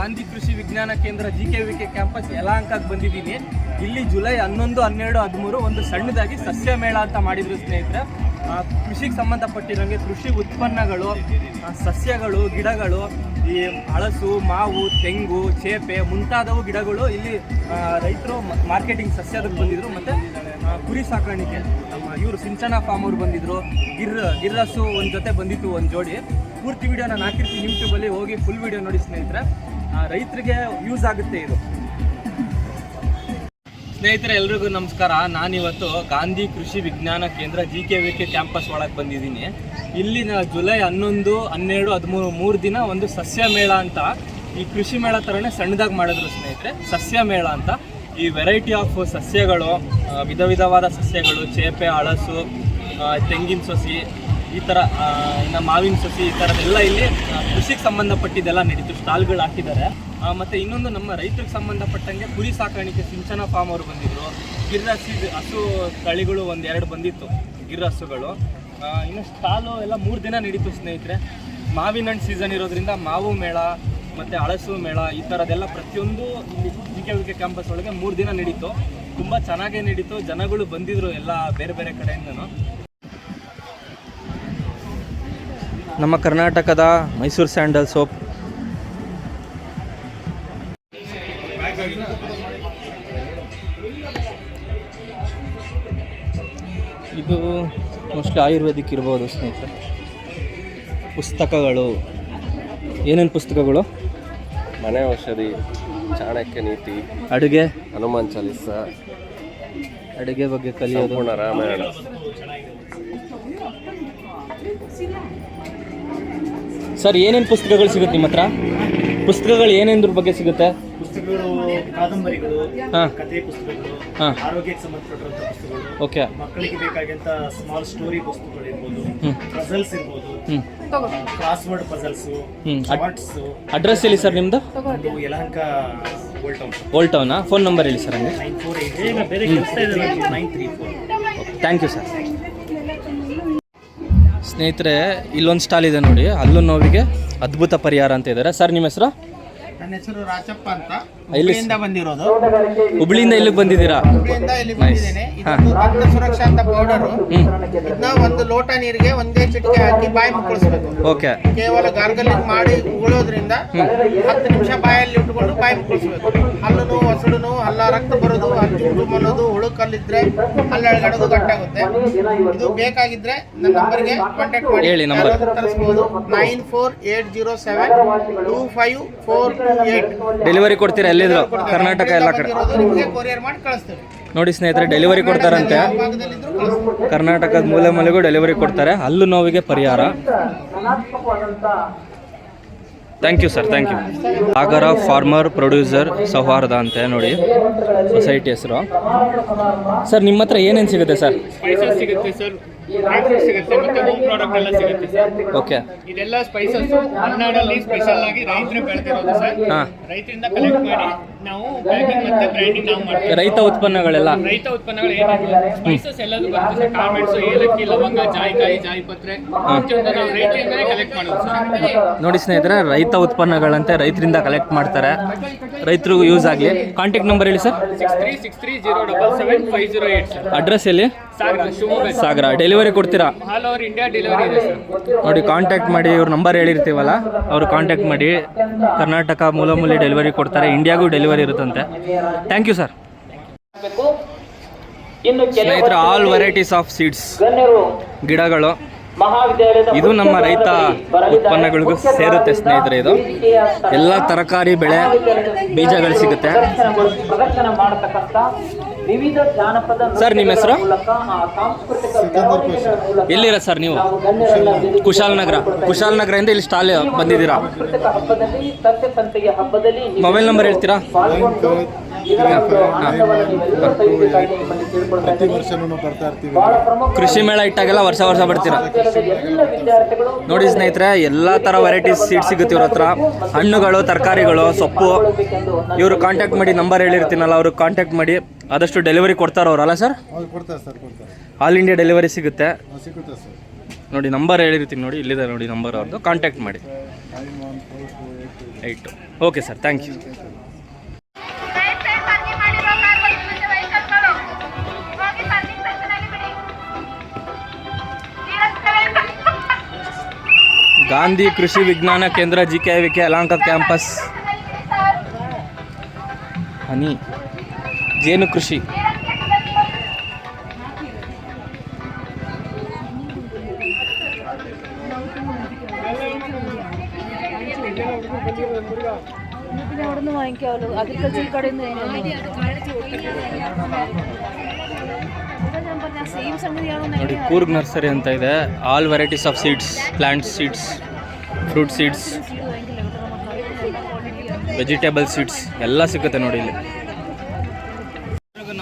Gandhi Krishi Vijnana Kendra G K V K campus ಯಲಹಂಕಕ್ಕೆ ಬಂದಿದ್ದೀನಿ. ಇಲ್ಲಿ July ಹನ್ನೊಂದು, ಹನ್ನೆರಡು, ಹದಿಮೂರು ಒಂದು ಸಣ್ಣದಾಗಿ ಸಸ್ಯ ಮೇಳ ಅಂತ ಮಾಡಿದ್ರು ಸ್ನೇಹಿತರೆ. ಕೃಷಿಗೆ ಸಂಬಂಧಪಟ್ಟಿರೋಂಗೆ ಕೃಷಿ ಉತ್ಪನ್ನಗಳು ಸಸ್ಯಗಳು, ಗಿಡಗಳು, ಈ ಹಳಸು, ಮಾವು, ತೆಂಗು, ಚೇಪೆ ಮುಂತಾದವು ಗಿಡಗಳು ಇಲ್ಲಿ ರೈತರು ಮಾರ್ಕೆಟಿಂಗ್ ಸಸ್ಯದಕ್ಕೆ ಬಂದಿದ್ರು. ಮತ್ತು ಕುರಿ ಸಾಕಾಣಿಕೆ, ನಮ್ಮ ಇವರು ಸಿಂಚನ ಫಾರ್ಮ್ ಅವ್ರು ಬಂದಿದ್ರು. ಗಿರ್ ಗಿರ್ರಸ್ಸು ಒಂದು ಜೊತೆ ಬಂದಿತ್ತು ಒಂದು ಜೋಡಿ. ಪೂರ್ತಿ ವಿಡಿಯೋ ನಾನು ಹಾಕಿರ್ತೀನಿ ಯೂಟ್ಯೂಬಲ್ಲಿ ಹೋಗಿ ಫುಲ್ ವಿಡಿಯೋ ನೋಡಿ ಸ್ನೇಹಿತರೆ. ರೈತರಿಗೆ ಯೂಸ್ ಆಗುತ್ತೆ ಇದು. ಸ್ನೇಹಿತರೆ, ಎಲ್ರಿಗೂ ನಮಸ್ಕಾರ. ನಾನಿವತ್ತು Gandhi Krishi Vijnana Kendra G K V K campus ಒಳಗೆ ಬಂದಿದ್ದೀನಿ. ಇಲ್ಲಿ ಜುಲೈ ಹನ್ನೊಂದು, ಹನ್ನೆರಡು, ಹದಿಮೂರು, ಮೂರು ದಿನ ಒಂದು ಸಸ್ಯ ಮೇಳ ಅಂತ. ಈ ಕೃಷಿ ಮೇಳ ಥರನೇ ಸಣ್ಣದಾಗಿ ಮಾಡಿದ್ರು ಸ್ನೇಹಿತರೆ. ಸಸ್ಯ ಮೇಳ ಅಂತ. ಈ ವೆರೈಟಿ ಆಫ್ ಸಸ್ಯಗಳು ವಿಧ ವಿಧವಾದ ಸಸ್ಯಗಳು, ಚೇಪೆ, ಹಳಸು ತೆಂಗಿನ ಸಸಿ ಈ ಥರ ಇನ್ನ ಮಾವಿನ ಸಸಿ ಈ ಥರದ್ದೆಲ್ಲ ಇಲ್ಲಿ ಕೃಷಿಗೆ ಸಂಬಂಧಪಟ್ಟಿದ್ದೆಲ್ಲ ನಡೀತು, ಸ್ಟಾಲ್ಗಳು ಹಾಕಿದ್ದಾರೆ. ಮತ್ತು ಇನ್ನೊಂದು ನಮ್ಮ ರೈತರಿಗೆ ಸಂಬಂಧಪಟ್ಟಂಗೆ ಕುರಿ ಸಾಕಾಣಿಕೆ ಸಿಂಚನ ಫಾರ್ಮ್ ಅವರು ಬಂದಿದ್ರು. ಗಿರ್ರಸಿ ಹಸು ತಳಿಗಳು ಒಂದೆರಡು ಬಂದಿತ್ತು ಗಿರ್ರಸುಗಳು ಇನ್ನು ಸ್ಟಾಲು ಎಲ್ಲ ಮೂರು ದಿನ ನಡೀತು ಸ್ನೇಹಿತರೆ. ಮಾವಿನ ಹಣ್ಣು ಸೀಸನ್ ಇರೋದ್ರಿಂದ ಮಾವು ಮೇಳ, ಮತ್ತು ಹಳಸು ಮೇಳ, ಈ ಥರದ್ದೆಲ್ಲ ಪ್ರತಿಯೊಂದು ಇಲ್ಲಿ G K V K campus ಒಳಗೆ ಮೂರು ದಿನ ನಡೀತು. ತುಂಬ ಚೆನ್ನಾಗೇ ನಡೀತು. ಜನಗಳು ಬಂದಿದ್ರು ಎಲ್ಲ ಬೇರೆ ಬೇರೆ ಕಡೆಯಿಂದನೂ. ನಮ್ಮ ಕರ್ನಾಟಕದ ಮೈಸೂರು ಸ್ಯಾಂಡಲ್ ಸೋಪ್. ಇದು ಮೋಸ್ಟ್ಲಿ ಆಯುರ್ವೇದಿಕ್ ಇರ್ಬೋದು ಸ್ನೇಹಿತರೆ. ಪುಸ್ತಕಗಳು. ಏನೇನು ಪುಸ್ತಕಗಳು? ಮನೆ ಔಷಧಿ ಚಾಣಕ್ಯ ನೀತಿ ಅಡುಗೆ. ಹನುಮಾನ್ ಚಾಲಿಸ. ಅಡುಗೆ ಬಗ್ಗೆ ಕಲಿಯೋದು. ರಾಮಾಯಣ. ಸರ್ ಏನೇನು ಪುಸ್ತಕಗಳು ಸಿಗುತ್ತೆ ನಿಮ್ಮ ಹತ್ರ? ಪುಸ್ತಕಗಳು ಏನೇನ್ರ ಬಗ್ಗೆ ಸಿಗುತ್ತೆ? ಪುಸ್ತಕಗಳು ಕಾದಂಬರಿಗಳು ಹಾಂ. ಕಥೆ ಪುಸ್ತಕಗಳು ಹಾಂ. ಆರೋಗ್ಯಕ್ಕೆ ಸಂಬಂಧಪಟ್ಟಂತ ಪುಸ್ತಕಗಳು ಓಕೆ. ಮಕ್ಕಳಿಗೆ ಬೇಕಾಗಿಂತ ಸ್ಮಾಲ್ ಸ್ಟೋರಿ ಪುಸ್ತಕಗಳು ಇರ್ಬೋದು ಹ್ಞೂ ಪಜಲ್ಸ್ ಇರ್ಬೋದು ಹ್ಞೂ ಕ್ರಾಸ್ ವರ್ಡ್ ಪಜಲ್ಸು ಹ್ಞೂ ಶಾರ್ಟ್ಸ್ ಅಡ್ರೆಸ್ ಎಲ್ಲಿ ಸರ್ ನಿಮ್ಮದು ಒಂದು ಯಲಹಂಕ ಓಲ್ಡ್ ಟೌನ್ ಓಲ್ಡ್ ಟೌನಾ ಫೋನ್ ನಂಬರ್ ಹೇಳಿ ಸರ್ ಹಂಗೆ? Nine four eight nine three four thank you sir ಸ್ನೇಹಿತರೆ, ಇಲ್ಲೊಂದು ಸ್ಟಾಲ್ ಇದೆ ನೋಡಿ. ಅಲ್ಲೂ ನೋವಿಗೆ ಅದ್ಭುತ ಪರಿಹಾರ ಅಂತ ಇದ್ದಾರೆ. ಸರ್, ನಿಮ್ಮ ಹೆಸರು? ನನ್ನ ಹೆಸರು ರಾಜಪ್ಪ ಅಂತ. ಇಲ್ಲಿ ಹುಬ್ಳಿಯಿಂದ ಬಂದಿರೋದು. ಹುಬ್ಳಿಯಿಂದ ಇಲ್ಲಿಗೆ ಬಂದಿದ್ದೀರಾ? ಹುಬ್ಳಿಯಿಂದ ಇಲ್ಲಿ ಬಂದಿದ್ದೇನೆ. ಇದೊಂದು ದಂತ ಸುರಕ್ಷಾ ಅಂತ ಪೌಡರ್ ಇದನ್ನ ಒಂದು ಲೋಟ ನೀರಿಗೆ ಒಂದೇ ಚಿಟಿಕೆ ಹಾಕಿ ಬಾಯಿ ಮುಕ್ಕಳಿಸ್ಬೇಕು. ಓಕೆ. ಕೇವಲ ಗಾರ್ಗಲಿಂಗ್ ಮಾಡಿ ಉಗುಳೋದ್ರಿಂದ ಹತ್ತು ನಿಮಿಷ ಬಾಯಲ್ಲಿ ಇಟ್ಕೊಂಡು ಬಾಯಿ ಮುಕ್ಕಳಿಸ್ಬೇಕು. ಹಲ್ಲು ನೋವು ಅಲ್ಲ ನೋವು ರಕ್ತ ಬರೋದು ಅಲ್ಲಿ ಅನ್ನೋದು ಹುಳುಕಲ್ಲಿದ್ರೆ ಹಲ್ಲು ಎಳಗಡೋದು ಗಟ್ಟಾಗುತ್ತೆ. ಇದು ಬೇಕಾಗಿದ್ರೆ ನನ್ನ ನಂಬರ್ಗೆ ಕಾಂಟ್ಯಾಕ್ಟ್ ಮಾಡಿ. ಹೇಳಿ ನಂಬರ್. ಯಾರಾದ್ರೂ ತರಿಸ್ಬೋದು. Nine four eight zero seven two five four two eight. Delivery ಕೊಡ್ತೀರಾ? ಎಲ್ಲಿದ್ರು? ಕರ್ನಾಟಕ ಎಲ್ಲ ಕಡೆ. ನೋಡಿ ಸ್ನೇಹಿತರೆ ಡೆಲಿವರಿ ಕೊಡ್ತಾರಂತೆ. ಕರ್ನಾಟಕದ ಮೂಲೆ ಮೂಲೆಗೂ ಡೆಲಿವರಿ ಕೊಡ್ತಾರೆ. ಹಲ್ಲು ನೋವಿಗೆ ಪರಿಹಾರ. Thank you sir thank you Agara farmer producer Souharda ಅಂತ ನೋಡಿ ಸೊಸೈಟಿ ಹೆಸರು. ಸರ್ ನಿಮ್ಮ ಹತ್ರ ಏನೇನು ಸಿಗುತ್ತೆ ಸರ್ ಸಿಗುತ್ತೆ ಸರ್ ಫ್ರೂಟ್ ಸಿಗುತ್ತೆ ಮತ್ತೆ ಹೋಮ್ ಪ್ರಾಡಕ್ಟ್ ಎಲ್ಲ ಸಿಗುತ್ತೆ ಸರ್. ಓಕೆ ಇದೆಲ್ಲ ಸ್ಪೈಸಸ್ ಮಲೆನಾಡಲ್ಲಿ ಸ್ಪೆಷಲ್ ಆಗಿ ರೈತರು ಬೆಳೆದಿರೋದು ಸರ್. ಹಾಂ. ರೈತರಿಂದ ಕಲೆಕ್ಟ್ ಮಾಡಿ ನಾವು ಪ್ಯಾಕಿಂಗ್ ಮತ್ತೆ ಬ್ರ್ಯಾಂಡಿಂಗ್ ನಾವು ಮಾಡ್ತೀವಿ. ರೈತ ಉತ್ಪನ್ನಗಳೆಲ್ಲ. ರೈತ ಉತ್ಪನ್ನಗಳು ಸ್ಪೈಸಸ್ ಎಲ್ಲದು ಬರುತ್ತೆ. ಸರ್ ಕಾಳ್ಮೆಣಸು ಏಲಕ್ಕಿ ಲವಂಗ ಜಾಯಿಕಾಯಿ ಜಾಯಿಪತ್ರೆ ಪ್ರತಿಯೊಂದು ನಾವು ರೈತರಿಂದಲೇ ಕಲೆಕ್ಟ್ ಮಾಡೋದು ಸರ್. ನೋಡಿ ಸ್ನೇಹಿತರೆ ರೈತ ಉತ್ಪನ್ನಗಳಂತೆ ರೈತರಿಂದ ಕಲೆಕ್ಟ್ ಮಾಡ್ತಾರೆ. ರೈತರಿಗೂ ಯೂಸ್ ಆಗಲಿ. ಕಾಂಟ್ಯಾಕ್ಟ್ ನಂಬರ್ ಹೇಳಿ sir. Six three six three zero double seven five zero eight sir. Address ಎಲ್ಲಿ ಸಾಗರ ಶಿವಮೊಗ್ಗ ಸಾಗರ. ಡೆಲಿವರಿ ಕೊಡ್ತೀರಾ? ಆಲ್ ಓವರ್ ಇಂಡಿಯಾ ಡೆಲಿವರಿ ಇದೆ ಸರ್. ನೋಡಿ ಕಾಂಟ್ಯಾಕ್ಟ್ ಮಾಡಿ ಇವ್ರ ನಂಬರ್ ಹೇಳಿರ್ತೀವಲ್ಲ ಅವರು ಕಾಂಟ್ಯಾಕ್ಟ್ ಮಾಡಿ. ಕರ್ನಾಟಕ ಮೂಲಮೂಲಿ ಡೆಲಿವರಿ ಕೊಡ್ತಾರೆ. ಇಂಡಿಯಾಗೂ ಡೆಲಿವರಿ ಇರುತ್ತಂತೆ. ಥ್ಯಾಂಕ್ ಯು ಸರ್ ಸ್ನೇಹಿತರೆ ಆಲ್ ವೆರೈಟೀಸ್ ಆಫ್ ಸೀಡ್ಸ್ ಗಿಡಗಳು. ಇದು ನಮ್ಮ ರೈತ ಉತ್ಪನ್ನಗಳಿಗೂ ಸೇರುತ್ತೆ ಸ್ನೇಹಿತರೆ ಇದು. ಎಲ್ಲ ತರಕಾರಿ ಬೆಳೆ ಬೀಜಗಳು ಸಿಗುತ್ತೆ. ಸರ್ ನಿಮ್ಮ ಹೆಸರು? ಎಲ್ಲಿರ ಸರ್ ನೀವು? ಕುಶಾಲನಗರ ಕುಶಾಲನಗರದಿಂದ ಇಲ್ಲಿ ಸ್ಟಾಲ್ ಬಂದಿದ್ದೀರಾ? ಮೊಬೈಲ್ ನಂಬರ್ ಹೇಳ್ತೀರಾ? ಕೃಷಿ ಮೇಳ ಇಟ್ಟಾಗೆಲ್ಲ ವರ್ಷ ವರ್ಷ ಬರ್ತೀರಾ? ನೋಡಿ ಸ್ನೇಹಿತರೆ ಎಲ್ಲ ಥರ ವೆರೈಟೀಸ್ ಸೀಡ್ ಸಿಗುತ್ತೆ ಇವ್ರ ಹತ್ರ. ಹಣ್ಣುಗಳು ತರಕಾರಿಗಳು ಸೊಪ್ಪು. ಇವರು ಕಾಂಟ್ಯಾಕ್ಟ್ ಮಾಡಿ ನಂಬರ್ ಹೇಳಿರ್ತೀನಲ್ಲ ಅವ್ರಿಗೆ ಕಾಂಟ್ಯಾಕ್ಟ್ ಮಾಡಿ ಆದಷ್ಟು ಡೆಲಿವರಿ ಕೊಡ್ತಾರ ಅವ್ರಲ್ಲ ಸರ್ ಹೌದು ಕೊಡ್ತಾರೆ ಸರ್ ಕೊಡ್ತಾರೆ. ಆಲ್ ಇಂಡಿಯಾ ಡೆಲಿವರಿ ಸಿಗುತ್ತೆ. ಸಿಗುತ್ತೆ ಸರ್ ನೋಡಿ ನಂಬರ್ ಹೇಳಿರ್ತೀನಿ ನೋಡಿ ಇಲ್ಲಿದೆ ನೋಡಿ ನಂಬರ್ ಅವ್ರದ್ದು ಕಾಂಟ್ಯಾಕ್ಟ್ ಮಾಡಿ. Nine one four two eight eight okay sir thank you Gandhi Krishi Vijnana Kendra G K V K Yelahanka campus. Honey, ಜೇನು ಕೃಷಿ. ಅಗ್ರಿಕಲ್ಚರ್ ಕಡೆಯಿಂದ ನೋಡಿ ಕೂರ್ಗ್ ನರ್ಸರಿ ಅಂತ ಇದೆ. All varieties of seeds plant seeds fruit seeds vegetable seeds ಎಲ್ಲ ಸಿಗುತ್ತೆ ನೋಡಿ ಇಲ್ಲಿ.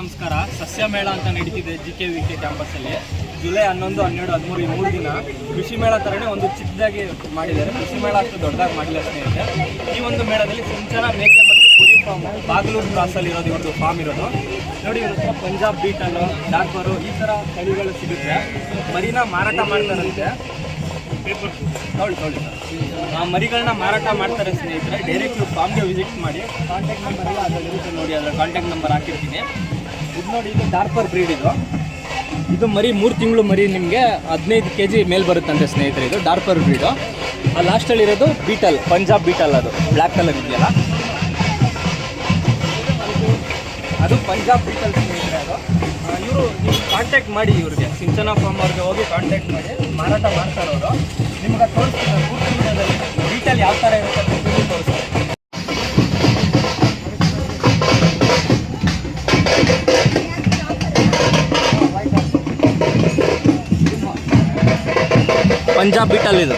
ನಮಸ್ಕಾರ. ಸಸ್ಯ ಮೇಳ ಅಂತ ನಡೀತಿದೆ ಜಿ ಕೆ ವಿ ಕೆ ಕ್ಯಾಂಪಸ್ಸಲ್ಲಿ ಜುಲೈ ಹನ್ನೊಂದು ಹನ್ನೆರಡು ಹದಿಮೂರು ಈ ಮೂರು ದಿನ ಕೃಷಿ ಮೇಳ ಥರನೇ ಒಂದು ಚಿಕ್ಕದಾಗಿ ಮಾಡಿದ್ದಾರೆ. ಕೃಷಿ ಮೇಳ ಅಷ್ಟು ದೊಡ್ಡದಾಗಿ ಮಾಡಿಲ್ಲ ಸ್ನೇಹಿತರೆ. ಈ ಒಂದು ಮೇಳದಲ್ಲಿ ಸಿಂಚನ ಮೇಕೆ ಮತ್ತು ಕುರಿ ಫಾರ್ಮ್ ಬಾಗಲೂರು ಕ್ರಾಸಲ್ಲಿ ಇರೋದು ಇವ್ರದ್ದು ಫಾರ್ಮ್ ಇರೋದು. ನೋಡಿ ಇವ್ರ ಪಂಜಾಬ್ ಬೀಟಲ್ಲು ಡಾಕ್ಟರು ಈ ಥರ ತಳಿಗಳು ಸಿಗುತ್ತೆ. ಮರಿನ ಮಾರಾಟ ಮಾಡ್ತಾರಂತೆ. ನೋಡಿ ತಗೊಳ್ಳಿ ಆ ಮರಿಗಳನ್ನ ಮಾರಾಟ ಮಾಡ್ತಾರೆ ಸ್ನೇಹಿತರೆ ಡೈರೆಕ್ಟ್ ಫಾರ್ಮ್ಗೆ ವಿಸಿಟ್ ಮಾಡಿ. ಕಾಂಟ್ಯಾಕ್ಟ್ ನಂಬರ್ ಎಲ್ಲ ಅದರಲ್ಲಿರುತ್ತೆ ನೋಡಿ ಅದರ ಕಾಂಟ್ಯಾಕ್ಟ್ ನಂಬರ್ ಹಾಕಿರ್ತೀನಿ. ಇದು ನೋಡಿ, ಇದು ಡಾರ್ಪರ್ ಬ್ರೀಡ್ ಇದು. ಇದು ಮರಿ ಮೂರು ತಿಂಗಳು ಮರಿ ನಿಮಗೆ ಹದಿನೈದು ಕೆ ಜಿ ಮೇಲೆ ಬರುತ್ತಂತೆ ಸ್ನೇಹಿತರೆ, ಇದು ಡಾರ್ಪರ್ ಬ್ರೀಡು ಆ ಲಾಸ್ಟಲ್ಲಿರೋದು ಬೀಟಲ್ ಪಂಜಾಬ್ ಬೀಟಲ್ ಅದು. ಬ್ಲ್ಯಾಕ್ ಕಲರ್ ಇದೆಯಲ್ಲ. ಅದು ಪಂಜಾಬ್ ಪೀಪಲ್ ಸ್ನೇಹಿತರೆ ಅದು. ಇವರು ನೀವು ಕಾಂಟ್ಯಾಕ್ಟ್ ಮಾಡಿ ಇವ್ರಿಗೆ. ಸಿಂಚನಾ ಫಾರ್ಮ್ ಅವ್ರಿಗೆ ಹೋಗಿ ಕಾಂಟ್ಯಾಕ್ಟ್ ಮಾಡಿ. ಮಾರಾಟ ಮಾಡ್ತಾರೆ ಅವರು. ನಿಮ್ಗೆ ತೋರಿಸ್ತಾರೆ ಪೂರ್ತಿ ಮೀಡಿಯಾದಲ್ಲಿ ಡೀಟೇಲ್ ಯಾವ ಥರ ಇರುತ್ತೆ ಅಂತ ತೋರಿಸ್ತಾರೆ ಪಂಜಾಬ್ ಬೀಟಲ್ ಇದು.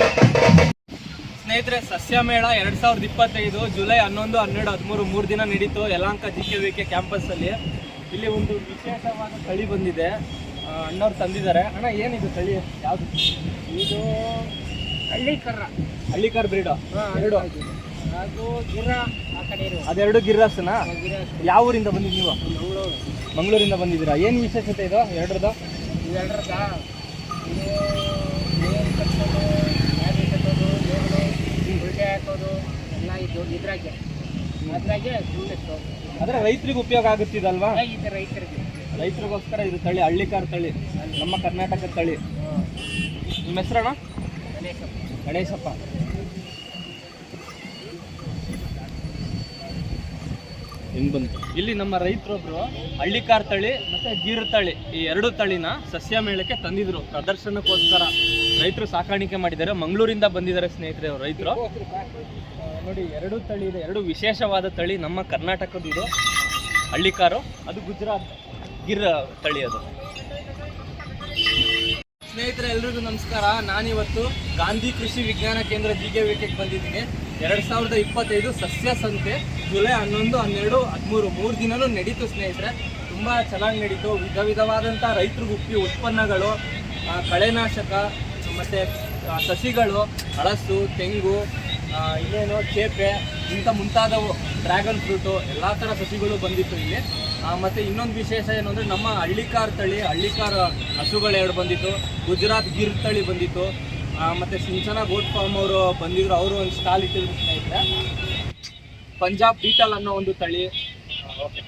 ಸ್ನೇಹಿತರೆ ಸಸ್ಯ ಮೇಳ ಎರಡ್ ಸಾವಿರದ ಇಪ್ಪತ್ತೈದು ಜುಲೈ ಹನ್ನೊಂದು ಹನ್ನೆರಡು ಹದಿಮೂರು ಮೂರು ದಿನ ನಡೀತು Yelahanka G K V K ಕ್ಯಾಂಪಸ್ಸಲ್ಲಿ. ಇಲ್ಲಿ ಒಂದು ವಿಶೇಷವಾದ ತಳಿ ಬಂದಿದೆ. ಅಣ್ಣವ್ರು ತಂದಿದ್ದಾರೆ. ಅಣ್ಣ ಏನಿದು ತಳಿ? ಯಾವುದು? ಇದು ಹಳ್ಳಿಕರ ಹಳ್ಳಿಕಾರ್ ಬ್ರೀಡು ಎರಡು? ಅದು ಗಿರ ಆ ಕಡೆ ಅದೆರಡು ಗಿರ್ರಾಸನ ಯಾವ ಊರಿಂದ ಬಂದಿದ್ದು ನೀವು? ಮಂಗಳೂರಿಂದ ಬಂದಿದ್ದೀರಾ? ಏನು ವಿಶೇಷತೆ ಇದು? ಎರಡರದ್ದು? ಇವೆರಡರದ ಅದ್ರಾಗೆ. ಸುಮ್ಮನೆ ಆದರೆ ರೈತರಿಗೆ ಉಪಯೋಗ ಆಗುತ್ತಿದಲ್ವಾ ಇದೆ ರೈತರಿಗೆ. ರೈತರಿಗೋಸ್ಕರ ಇದು ತಳಿ ಹಳ್ಳಿಕಾರ ತಳಿ ನಮ್ಮ ಕರ್ನಾಟಕದ ತಳಿ. ನಿಮ್ಮ ಹೆಸರಣ್ಣ? ಗಣೇಶಪ್ಪ. ಹೆಂಗ್ ಬಂತು. ಇಲ್ಲಿ ನಮ್ಮ ರೈತರೊಬ್ರು ಹಳ್ಳಿಕಾರ್ ತಳಿ ಮತ್ತೆ ಗೀರು ತಳಿ ಈ ಎರಡು ತಳಿನ ಸಸ್ಯ ಮೇಳಕ್ಕೆ ತಂದಿದ್ರು. ಪ್ರದರ್ಶನಕ್ಕೋಸ್ಕರ. ರೈತರು ಸಾಕಾಣಿಕೆ ಮಾಡಿದ್ದಾರೆ. ಮಂಗಳೂರಿಂದ ಬಂದಿದ್ದಾರೆ ಸ್ನೇಹಿತರೆ ಅವರು ರೈತರು. ನೋಡಿ, ಎರಡು ತಳಿ ಇದೆ, ಎರಡು ವಿಶೇಷವಾದ ತಳಿ ನಮ್ಮ ಕರ್ನಾಟಕದ ಇದು. ಹಳ್ಳಿಕಾರು ಅದು ಗುಜರಾತ್ ಗಿರ್ ತಳಿ ಅದು. ಸ್ನೇಹಿತರೆ, ಎಲ್ರಿಗೂ ನಮಸ್ಕಾರ. ನಾನಿವತ್ತು ಗಾಂಧಿ ಕೃಷಿ ವಿಜ್ಞಾನ ಕೇಂದ್ರ ಜಿ ಕೆ ವಿಕೆಗೆ ಬಂದಿದ್ದೀನಿ. ಎರಡು ಸಾವಿರದ ಇಪ್ಪತ್ತೈದು ಸಸ್ಯ ಸಂತೆ, ಜುಲೈ ಹನ್ನೊಂದು, ಹನ್ನೆರಡು, ಹದಿಮೂರು, ಮೂರು ದಿನನೂ ನಡೀತು ಸ್ನೇಹಿತರೆ. ತುಂಬ ಚೆನ್ನಾಗಿ ನಡೀತು. ವಿಧ ವಿಧವಾದಂಥ ರೈತರಿಗೆ ಉಪ್ಪಿ ಉತ್ಪನ್ನಗಳು ಕಳೆನಾಶಕ ಮತ್ತು ಸಸಿಗಳು, ಹಳಸು, ತೆಂಗು ಇನ್ನೇನು ಚೇಪೆ ಇಂಥ ಮುಂತಾದವು ಡ್ರ್ಯಾಗನ್ ಫ್ರೂಟು ಎಲ್ಲ ಥರ ಸಸಿಗಳು ಬಂದಿತ್ತು ಇಲ್ಲಿ. ಮತ್ತು ಇನ್ನೊಂದು ವಿಶೇಷ ಏನು ಅಂದರೆ ನಮ್ಮ ಹಳ್ಳಿಕಾರ್ ತಳಿ, ಹಳ್ಳಿಕಾರ್ ಹಸುಗಳು ಎರಡು ಬಂದಿತ್ತು, ಗುಜರಾತ್ ಗಿರ್ ತಳಿ ಬಂದಿತ್ತು. ಮತ್ತು ಮತ್ತೆ ಸಿಂಚನ ಗೋಟ್ ಫಾರ್ಮ್ ಅವರು ಬಂದಿದ್ರು, ಅವರು ಒಂದು ಸ್ಟಾಲ್ ಇಟ್ಟಿದ್ರು ಸ್ನೇಹಿತರೆ ಪಂಜಾಬ್ ಬೀಟಲ್ ಅನ್ನೋ ಒಂದು ತಳಿ. ಓಕೆ